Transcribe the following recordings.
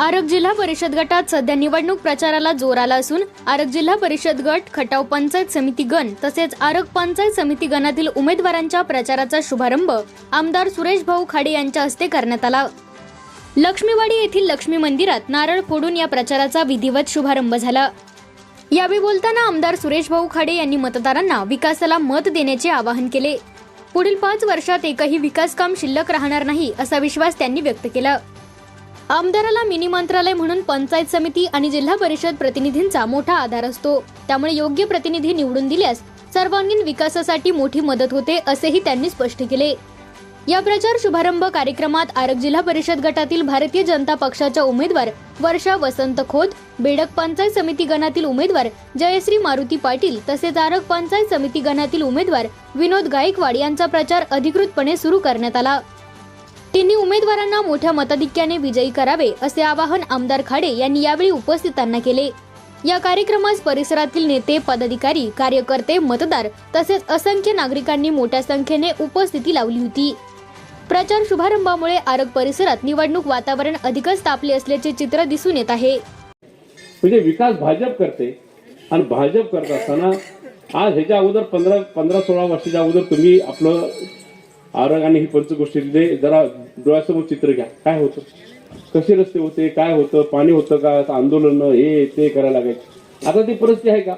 आरग जिल्हा परिषद गटात सध्या निवडणूक प्रचाराला जोर आला असून आरग जिल्हा परिषद गट खटाव पंचायत समिती गण तसेच आरग पंचायत समिती गणातील उमेदवारांच्या प्रचाराचा शुभारंभ आमदार सुरेश भाऊ खाडे यांच्या हस्ते करण्यात आला. लक्ष्मीवाडी येथील लक्ष्मी मंदिरात नारळ फोडून या प्रचाराचा विधिवत शुभारंभ झाला. यावेळी बोलताना आमदार सुरेश भाऊ खाडे यांनी मतदारांना विकासाला मत देण्याचे आवाहन केले. पुढील पाच वर्षात एकही विकास काम शिल्लक राहणार नाही असा विश्वास त्यांनी व्यक्त केला. आमदाराला मिनी मंत्रालय म्हणून पंचायत समिती आणि जिल्हा परिषद प्रतिनिधींचा मोठा आधार असतो. त्यामुळे योग्य प्रतिनिधी निवडून दिल्यास सर्वांगीण विकासासाठी मोठी मदत होते असेही त्यांनी स्पष्ट केले. या प्रचार शुभारंभ कार्यक्रमात आरग जिल्हा परिषद गटातील भारतीय जनता पक्षाच्या उमेदवार वर्षा वसंत खोत बेडक पंचायत समिती गणातील उमेदवार जयश्री मारुती पाटील तसेच आरग पंचायत समिती गणातील उमेदवार विनोद गायकवाड यांचा प्रचार अधिकृतपणे सुरू करण्यात आला. तिन्ही उमेदवारांना मोठ्या मताधिक्याने विजयी करावे असे आवाहन आमदार खाडे यांनी यावेळी उपस्थितांना केले. या कार्यक्रमास परिसरातील नेते पदाधिकारी कार्यकर्ते मतदार तसेच असंख्य नागरिकांनी मोठ्या संख्येने उपस्थिती लावली होती. प्रचार शुभारंभामुळे आरग परिसरात निवडणूक वातावरण अधिकच तापले असल्याचे चित्र दिसून येत आहे. म्हणजे विकास भाजप करते आणि भाजप करत असताना आज ह्याच्या अगोदर पंधरा पंधरा सोळा वर्षाच्या अगोदर तुम्ही आपलं आरग आणि ही पंचगोष्टीतले जरा डोळ्यासमोर चित्र घ्या. काय होतं? कसे रस्ते होते? काय होतं? पाणी होतं का? आता आंदोलन हे ते करायला लागायचं आता ती परिस्थिती आहे का?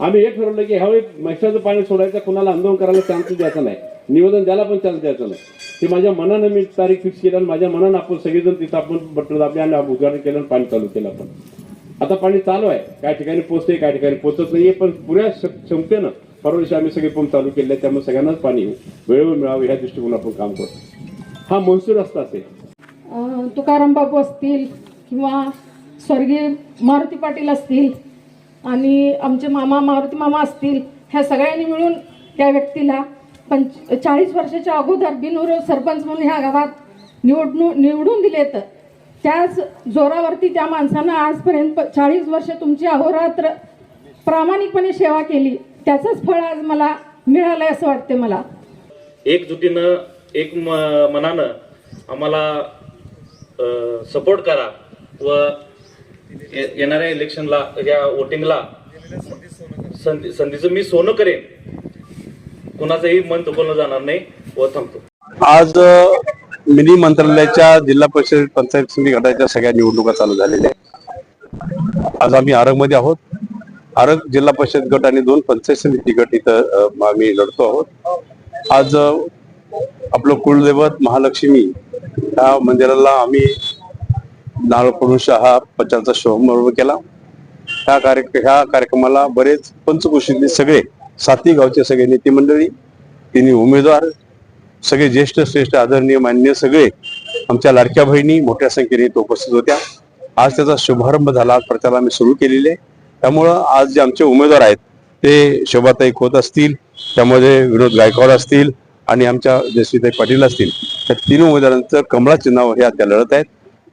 आम्ही हे ठरवलं की ह्यावेळी म्हैसाचं पाणी सोडायचं कुणाला आंदोलन करायला चान्स द्यायचा नाही. निवेदन द्यायला पण चान्स द्यायचा नाही. ते माझ्या मनानं मी तारीख फिक्स केली आणि माझ्या मनानं आपण सगळेजण तिथं आपण बटन दाबले आणि उद्घाटन केलं आणि पाणी चालू केलं आपण. आता पाणी चालू आहे. काय ठिकाणी पोचते काय ठिकाणी पोचत नाहीये पण पुऱ्या क्षमतेनं परवा आम्ही सगळे पंप चालू केले त्यामुळे सगळ्यांनाच पाणी वेळेवर मिळावं ह्या दृष्टिकोन आपण काम करतो हा महसूल रस्ता असेल तुकाराम बाबू असतील किंवा स्वर्गीय मारुती पाटील असतील आणि आमचे मामा मारुती मामा असतील ह्या सगळ्यांनी मिळून त्या व्यक्तीला पंच चाळीस वर्षाच्या अगोदर बिनूर सरपंच म्हणून ह्या गावात निवडणूक निवडून दिले तर त्याच जोरावरती त्या माणसानं आजपर्यंत चाळीस वर्ष तुमची अहोरात्र प्रामाणिकपणे सेवा केली. त्याचंच फळ आज मला मिळालंय असं वाटते मला. एकजुटीनं एक म- मनानं आम्हाला सपोर्ट करा व ये- येणाऱ्या इलेक्शनला या वोटिंगला संधी संधीचं मी सोनं करेन. कुणाचंही मन दुखवलं जाणार नाही व थांबतो. आज मिनी मंत्रालयाच्या जिल्हा परिषद पंचायत समिती गटाच्या सगळ्या निवडणुका चालू झालेल्या आहेत. आज आम्ही आरगमध्ये आहोत. आरग जिल्हा परिषद गट आणि दोन पंचायत समिती गट इथं आम्ही लढतो आहोत. आज आपलं कुलदैवत महालक्ष्मी या मंदिराला आम्ही नारळ पडून हा प्रचाराचा शुभारंभ केला. ह्या कार्य ह्या कार्यक्रमाला बरेच पंचकृषीतले सगळे साती गावचे सगळे नेते मंडळी तिन्ही उमेदवार सगळे ज्येष्ठ श्रेष्ठ आदरणीय मान्य सगळे आमच्या लाडक्या बहिणी मोठ्या संख्येने उपस्थित होत्या. आज त्याचा शुभारंभ झाला आज प्रचार आम्ही सुरू केलेले. आहे. त्यामुळं आज जे आमचे उमेदवार आहेत ते शोभाताई खोत असतील त्यामध्ये विनोद गायकवाड असतील आणि आमच्या जयश्रीताई पाटील असतील. त्या तीन उमेदवारांचं कमळा चिन्हावर ह्या त्या लढत आहेत.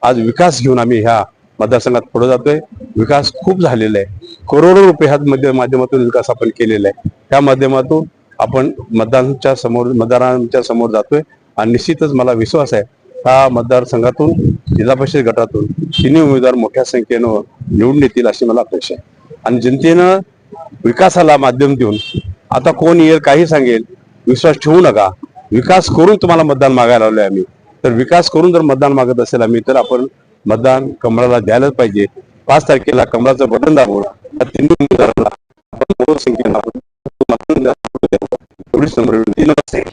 आज विकास घेऊन आम्ही ह्या मतदारसंघात पुढे जातोय. विकास खूप झालेला आहे. करोडो रुपये ह्या मध्य माध्यमातून विकास आपण केलेला आहे. त्या माध्यमातून आपण मतदारांच्या समोर मतदारांच्या समोर जातोय आणि निश्चितच मला विश्वास आहे हा मतदारसंघातून जिल्हा परिषद गटातून तिन्ही उमेदवार मोठ्या संख्येनं निवडून येतील अशी मला अपेक्षा आहे. आणि जनतेनं विकासाला माध्यम देऊन आता कोण येईल काही सांगेल विश्वास ठेवू नका. विकास करून तुम्हाला मतदान मागायला आलोय आम्ही. तर विकास करून जर मतदान मागत असेल आम्ही तर आपण मतदान कमळाला द्यायलाच पाहिजे. पाच तारखेला कमळाचं बटन दाबून या तिन्ही उमेदवारांना आपण बहुसंख्येनं एवढीच नमस्ते.